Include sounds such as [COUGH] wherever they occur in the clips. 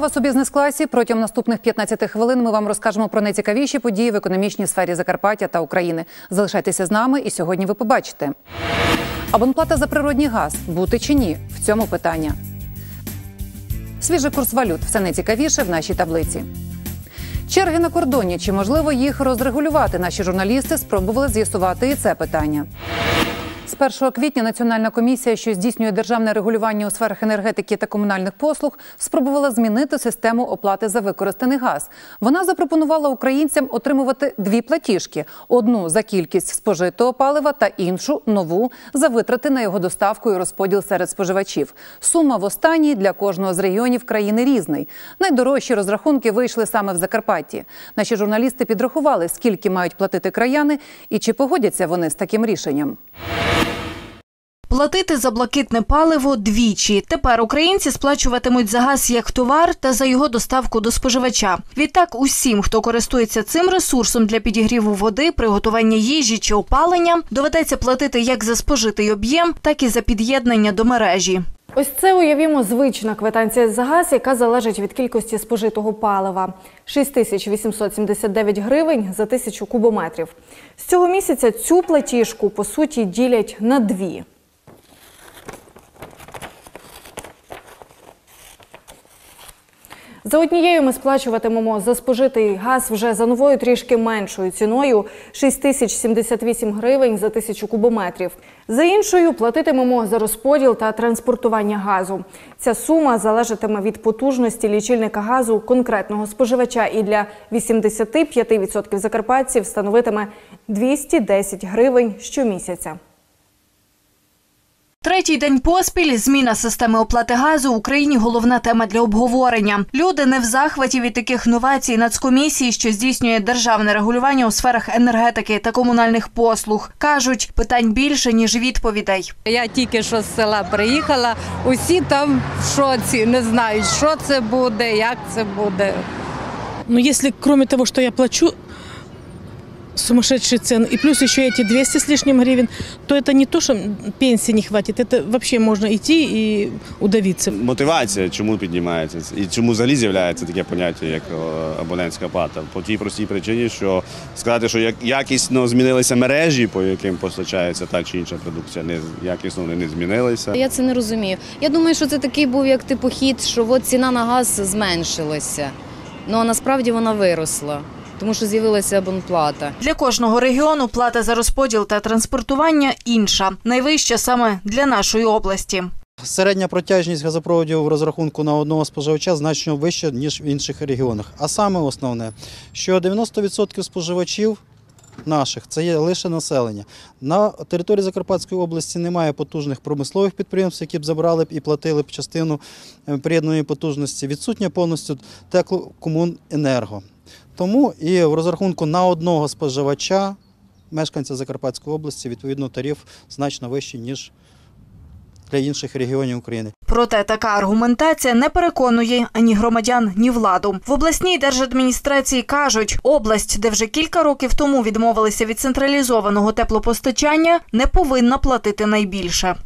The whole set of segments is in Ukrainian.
Вас у бізнес-класі. Протягом наступних 15 хвилин ми вам розкажемо про найцікавіші події в економічній сфері Закарпаття та України. Залишайтеся з нами, і сьогодні ви побачите. Абонплата за природній газ бути чи ні? В цьому питання. Свіжий курс валют все найцікавіше в нашій таблиці. Черги на кордоні. Чи можливо їх розрегулювати? Наші журналісти спробували з'ясувати і це питання. З 1 квітня Національна комісія, що здійснює державне регулювання у сферах енергетики та комунальних послуг, спробувала змінити систему оплати за використаний газ. Вона запропонувала українцям отримувати дві платіжки: одну за кількість спожитого палива та іншу нову за витрати на його доставку і розподіл серед споживачів. Сума в останній для кожного з регіонів країни різний. Найдорожчі розрахунки вийшли саме в Закарпатті. Наші журналісти підрахували, скільки мають платити краяни і чи погодяться вони з таким рішенням. Платити за блакитне паливо двічі. Тепер українці сплачуватимуть за газ як товар та за його доставку до споживача. Відтак, усім, хто користується цим ресурсом для підігріву води, приготування їжі чи опалення, доведеться платити як за спожитий об'єм, так і за під'єднання до мережі. Ось це уявімо звична квитанція за газ, яка залежить від кількості спожитого палива 6879 гривень за тисячу кубометрів. З цього місяця цю платіжку по суті ділять на дві. За однією ми сплачуватимемо за спожитий газ вже за новою трішки меншою ціною 6078 гривень за тисячу кубометрів. За іншою платитимемо за розподіл та транспортування газу. Ця сума залежатиме від потужності лічильника газу конкретного споживача і для 85% закарпатців становитиме 210 гривень щомісяця. Третій день поспіль зміна системи оплати газу в Україні головна тема для обговорення. Люди не в захваті від таких новацій нацкомісії, що здійснює державне регулювання у сферах енергетики та комунальних послуг. кажуть, питань більше ніж відповідей. Я тільки що з села приїхала. Усі там в шоці, не знають, що це буде, як це буде. Но если кроме того, что я плачу сумасшедшие цены, и плюс еще эти 200 с лишним гривен, то это не то, что пенсии не хватит, это вообще можно идти и удавиться. Мотивація, чому піднімається і чому взагалі з'являється таке поняття, як е, абонентська плата? По тій простій причині, що сказати, що як якісно змінилися мережі, по яким постачається та чи інша продукція, не якісно вони не змінилися. Я це не розумію. Я думаю, що це такий був як типу хід, що от ціна на газ зменшилася. Ну а насправді вона виросла, тому що з'явилася абонплата. Для кожного регіону плата за розподіл та транспортування інша, найвища саме для нашої області. Середня протяжність газопроводів в розрахунку на одного споживача значно вища, ніж в інших регіонах. А саме основне, що 90% споживачів наших це є лише населення. На території Закарпатської області немає потужних промислових підприємств, які б забрали б і платили б частину е, приєднаної потужності. Відсутня повністю теплокомуненерго. Тому і в розрахунку на одного споживача мешканця Закарпатської області відповідно тариф значно вищий, ніж для інших регіонів України. Проте така аргументація не переконує ані громадян, ні владу. В обласній держадміністрації кажуть, область, де вже кілька років тому відмовилися від централізованого теплопостачання, не повинна платити найбільше.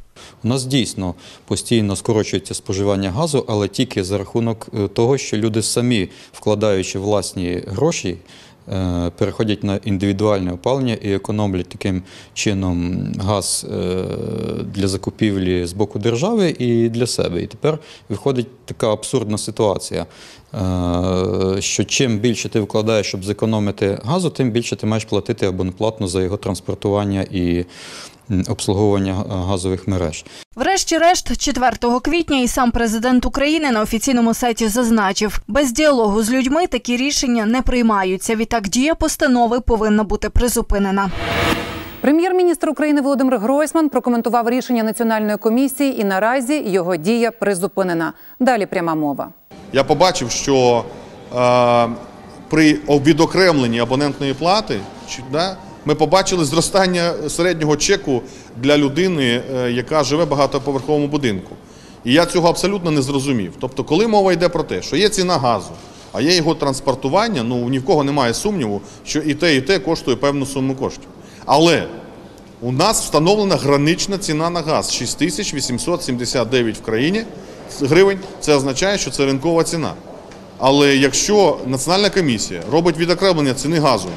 У нас дійсно постійно скорочується споживання газу, але тільки за рахунок е, того, що люди самі, вкладаючи власні гроші, е, переходять на індивідуальне опалення і економлять таким чином газ е, для закупівлі з боку держави і для себе. І тепер виходить така абсурдна ситуація, що чим більше ти вкладаєш, щоб зекономити газу, тим більше ти маєш платити абонплатно за його транспортування і обслуговування газових мереж. Врешті-решт, 4 квітня і сам президент України на офіційному сайті зазначив, без діалогу з людьми такі рішення не приймаються. Відтак дія постанови повинна бути призупинена. Прем'єр-міністр України Володимир Гройсман прокоментував рішення національної комісії, і наразі його дія призупинена. Далі пряма мова. Я побачив, що е, при відокремленні абонентної плати чи- да, ми побачили зростання середнього чеку для людини, е, яка живе в багатоповерховому будинку. І я цього абсолютно не зрозумів. Тобто, коли мова йде про те, що є ціна газу, а є його транспортування, ну ні в кого немає сумніву, що і те, і те коштує певну суму коштів. Але у нас встановлена гранична ціна на газ 6879 в країні гривень, це означає, що це ринкова ціна. Але якщо Національна комісія робить відокремлення ціни газу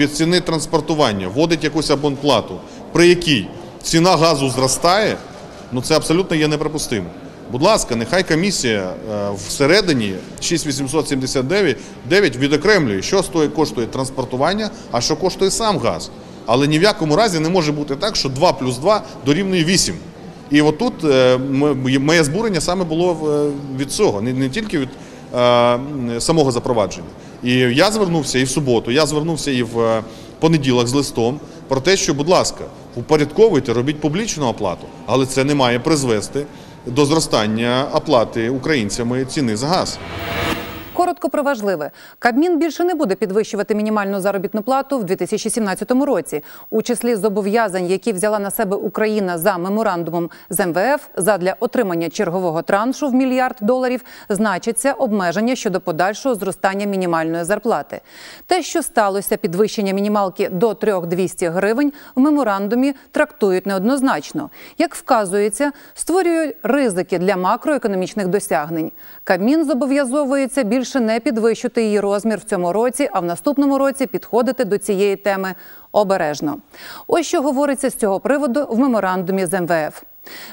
від ціни транспортування, вводить якусь абонплату, при якій ціна газу зростає, ну це абсолютно є неприпустимо. Будь ласка, нехай комісія е, всередині 6879 9 відокремлює, що коштує транспортування, а що коштує сам газ. Але ні в якому разі не може бути так, що 2 плюс 2 дорівнює 8. І отут е, моє збурення саме було е, від цього, не, тільки від самого запровадження. І я звернувся і в суботу, я звернувся і в е, понеділок з листом про те, що, будь ласка, упорядковуйте, робіть публічну оплату, але це не має призвести до зростання оплати українцями ціни за газ. Коротко про важливе. Кабмін більше не буде підвищувати мінімальну заробітну плату в 2017 році. У числі зобов'язань, які взяла на себе Україна за меморандумом з МВФ задля отримання чергового траншу в мільярд доларів, значиться обмеження щодо подальшого зростання мінімальної зарплати. Те, що сталося підвищення мінімалки до 3200 гривень, в меморандумі трактують неоднозначно. Як вказується, створюють ризики для макроекономічних досягнень. Кабмін зобов'язовується більше не підвищити її розмір в цьому році, а в наступному році підходити до цієї теми обережно. Ось що говориться з цього приводу в меморандумі з МВФ.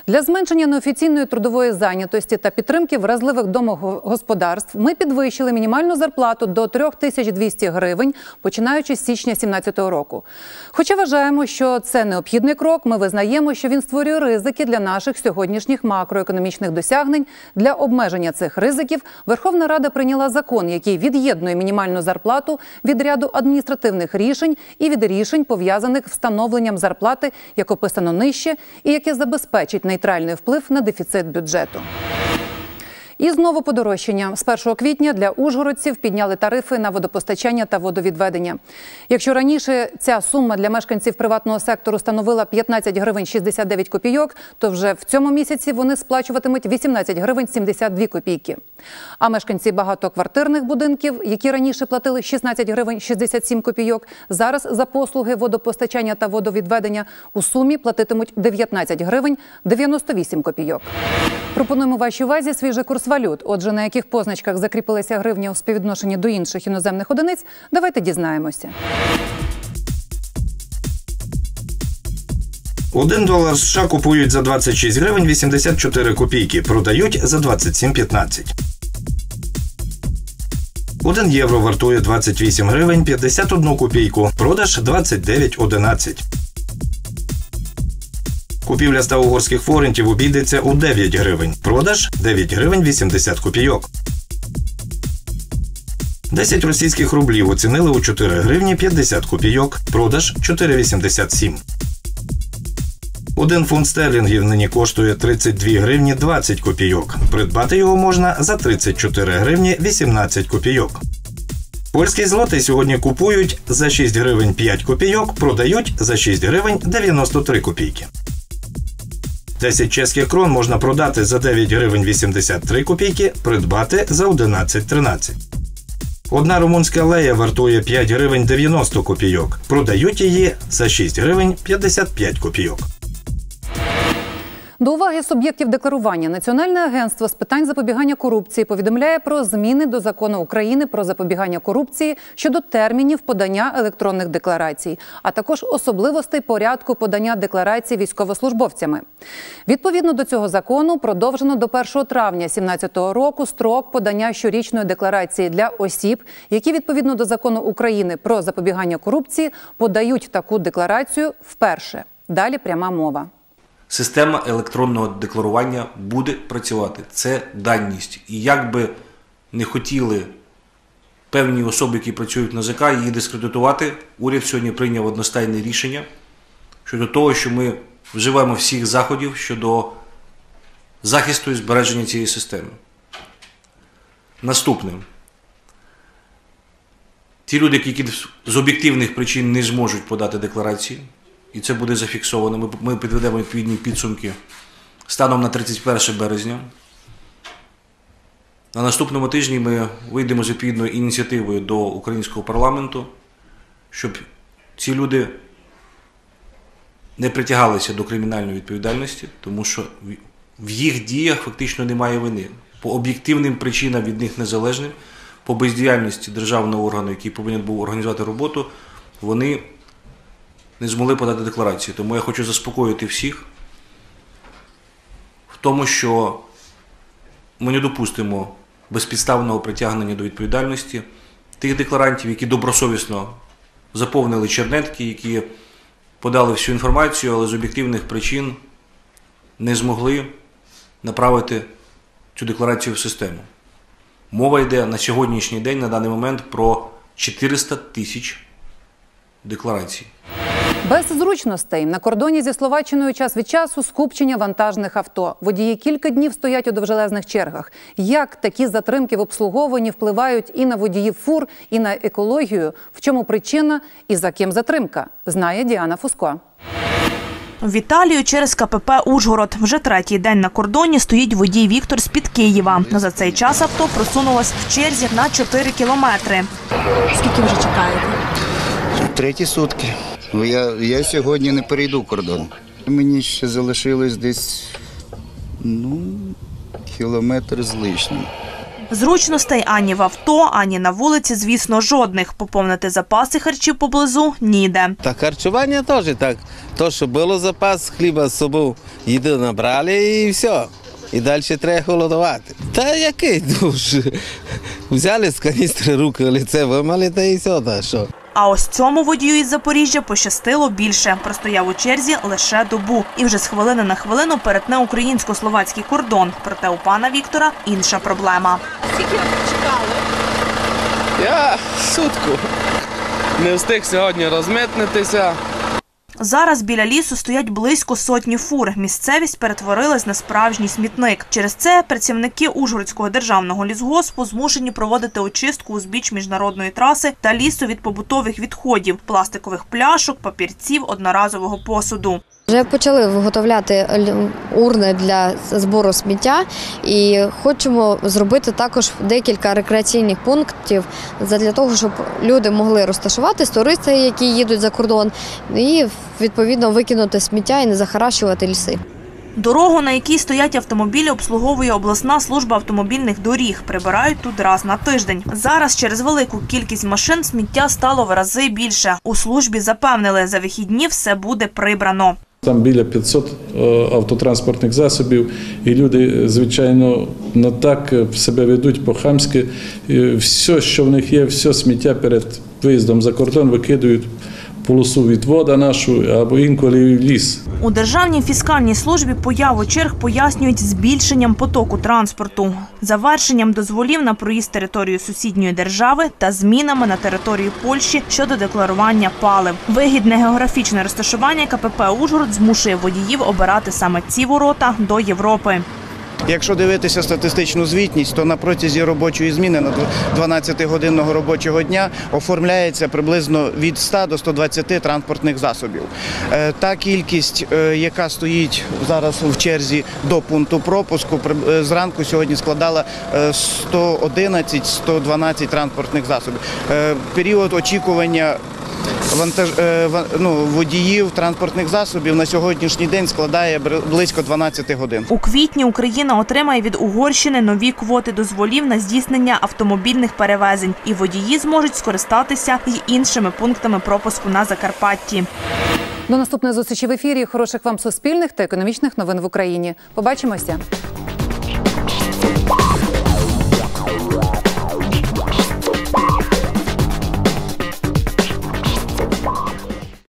Для зменшення неофіційної трудової зайнятості та підтримки вразливих домогосподарств ми підвищили мінімальну зарплату до 3200 гривень, починаючи з січня 2017 року. Хоча вважаємо, що це необхідний крок, ми визнаємо, що він створює ризики для наших сьогоднішніх макроекономічних досягнень. Для обмеження цих ризиків Верховна Рада прийняла закон, який від'єднує мінімальну зарплату від ряду адміністративних рішень і від рішень, пов'язаних з встановленням зарплати, як описано нижче, і яке забезпечить нейтральний вплив на дефіцит бюджету. І знову подорожчання. З 1 квітня для ужгородців підняли тарифи на водопостачання та водовідведення. Якщо раніше ця сума для мешканців приватного сектору становила 15 гривень 69 копійок, то вже в цьому місяці вони сплачуватимуть 18 гривень 72 копійки. А мешканці багатоквартирних будинків, які раніше платили 16 гривень 67 копійок, зараз за послуги водопостачання та водовідведення у сумі платитимуть 19 гривень 98 копійок. Пропонуємо вашій увазі свіжий курс валют. Отже, на яких позначках закріпилися гривня у співвідношенні до інших іноземних одиниць, давайте дізнаємося. Один долар США купують за 26 гривень 84 копійки, продають за 27,15. Один євро вартує 28 гривень 51 копійку, продаж 29,11. Купівля 100 угорських форентів обійдеться у 9 гривень, продаж 9 гривень 80 копійок. 10 російських рублів оцінили у 4 гривні 50 копійок, продаж 4,87. Один фунт стерлінгів нині коштує 32 гривні 20 копійок. Придбати його можна за 34 гривні 18 копійок. Польський злотий сьогодні купують за 6 гривень 5 копійок, продають за 6 гривень 93 копійки. 10 чеських крон можна продати за 9 гривень 83 копійки, придбати за 11,13. Одна румунська лея вартує 5 гривень 90 копійок. Продають її за 6 гривень 55 копійок. До уваги суб'єктів декларування Національне агентство з питань запобігання корупції повідомляє про зміни до закону України про запобігання корупції щодо термінів подання електронних декларацій, а також особливостей порядку подання декларацій військовослужбовцями. Відповідно до цього закону продовжено до 1 травня 2017 року строк подання щорічної декларації для осіб, які відповідно до закону України про запобігання корупції подають таку декларацію вперше. Далі пряма мова. Система електронного декларування буде працювати. Це даність. І як би не хотіли певні особи, які працюють на ЗК, її дискредитувати, уряд сьогодні прийняв одностайне рішення щодо того, що ми вживаємо всіх заходів щодо захисту і збереження цієї системи. Наступне. Ті люди, які з об'єктивних причин не зможуть подати декларації, і це буде зафіксовано. Ми, ми підведемо відповідні підсумки станом на 31 березня. На наступному тижні ми вийдемо з відповідною ініціативою до українського парламенту, щоб ці люди не притягалися до кримінальної відповідальності, тому що в їх діях фактично немає вини. По об'єктивним причинам від них незалежним, по бездіяльності державного органу, який повинен був організувати роботу, вони не змогли подати декларацію. Тому я хочу заспокоїти всіх в тому, що ми не допустимо безпідставного притягнення до відповідальності тих декларантів, які добросовісно заповнили чернетки, які подали всю інформацію, але з об'єктивних причин не змогли направити цю декларацію в систему. Мова йде на сьогоднішній день, на даний момент, про 400 тисяч декларацій. Без зручностей на кордоні зі Словаччиною час від часу скупчення вантажних авто. Водії кілька днів стоять у довжелезних чергах. Як такі затримки в обслуговуванні впливають і на водіїв фур, і на екологію? В чому причина і за ким затримка? Знає Діана Фуско. В Італію через КПП Ужгород. Вже третій день на кордоні стоїть водій Віктор з-під Києва. За цей час авто просунулось в черзі на 4 кілометри. Скільки вже чекаєте? Треті сутки. Ну, я, я сьогодні не перейду кордон. Мені ще залишилось десь ну, кілометр з лишнім. Зручностей ані в авто, ані на вулиці, звісно, жодних. Поповнити запаси харчів поблизу ніде. Та харчування теж так. То, що було запас хліба з собою, їду набрали і все. І далі треба холодувати. Та який [LAUGHS] душ? Взяли з каністри руки, лице вимали, та і все, та що. А ось цьому водію із Запоріжжя пощастило більше. Простояв у черзі лише добу. І вже з хвилини на хвилину перетне українсько-словацький кордон. Проте у пана Віктора інша проблема. Скільки чекали? Я сутку. Не встиг сьогодні розмитнитися. Зараз біля лісу стоять близько сотні фур. Місцевість перетворилась на справжній смітник. Через це працівники Ужгородського державного лісгоспу змушені проводити очистку узбіч міжнародної траси та лісу від побутових відходів, пластикових пляшок, папірців, одноразового посуду. Вже почали виготовляти урни для збору сміття і хочемо зробити також декілька рекреаційних пунктів для того, щоб люди могли розташуватись, туристи, які їдуть за кордон, і відповідно викинути сміття і не захаращувати ліси. Дорогу, на якій стоять автомобілі, обслуговує обласна служба автомобільних доріг. Прибирають тут раз на тиждень. Зараз через велику кількість машин сміття стало в рази більше. У службі запевнили, за вихідні все буде прибрано. Там біля 500 е, автотранспортних засобів, і люди, е, звичайно, не так е, себе ведуть по-хамськи. Все, що в них є, все сміття перед виїздом за кордон викидують полосу від вода нашу або інколи в ліс. У Державній фіскальній службі появу черг пояснюють збільшенням потоку транспорту, завершенням дозволів на проїзд територію сусідньої держави та змінами на території Польщі щодо декларування палив. Вигідне географічне розташування КПП Ужгород змушує водіїв обирати саме ці ворота до Європи. Якщо дивитися статистичну звітність, то на протязі робочої зміни на 12-годинного робочого дня оформляється приблизно від 100 до 120 транспортних засобів. Е, Та кількість, е, яка стоїть зараз в черзі до пункту пропуску, е, зранку сьогодні складала е, 111-112 транспортних засобів. Період очікування вантаж, е, ну, водіїв транспортних засобів на сьогоднішній день складає бр- близько 12 годин. У квітні Україна отримає від Угорщини нові квоти дозволів на здійснення автомобільних перевезень, і водії зможуть скористатися й іншими пунктами пропуску на Закарпатті. До наступної зустрічі в ефірі. Хороших вам суспільних та економічних новин в Україні. Побачимося.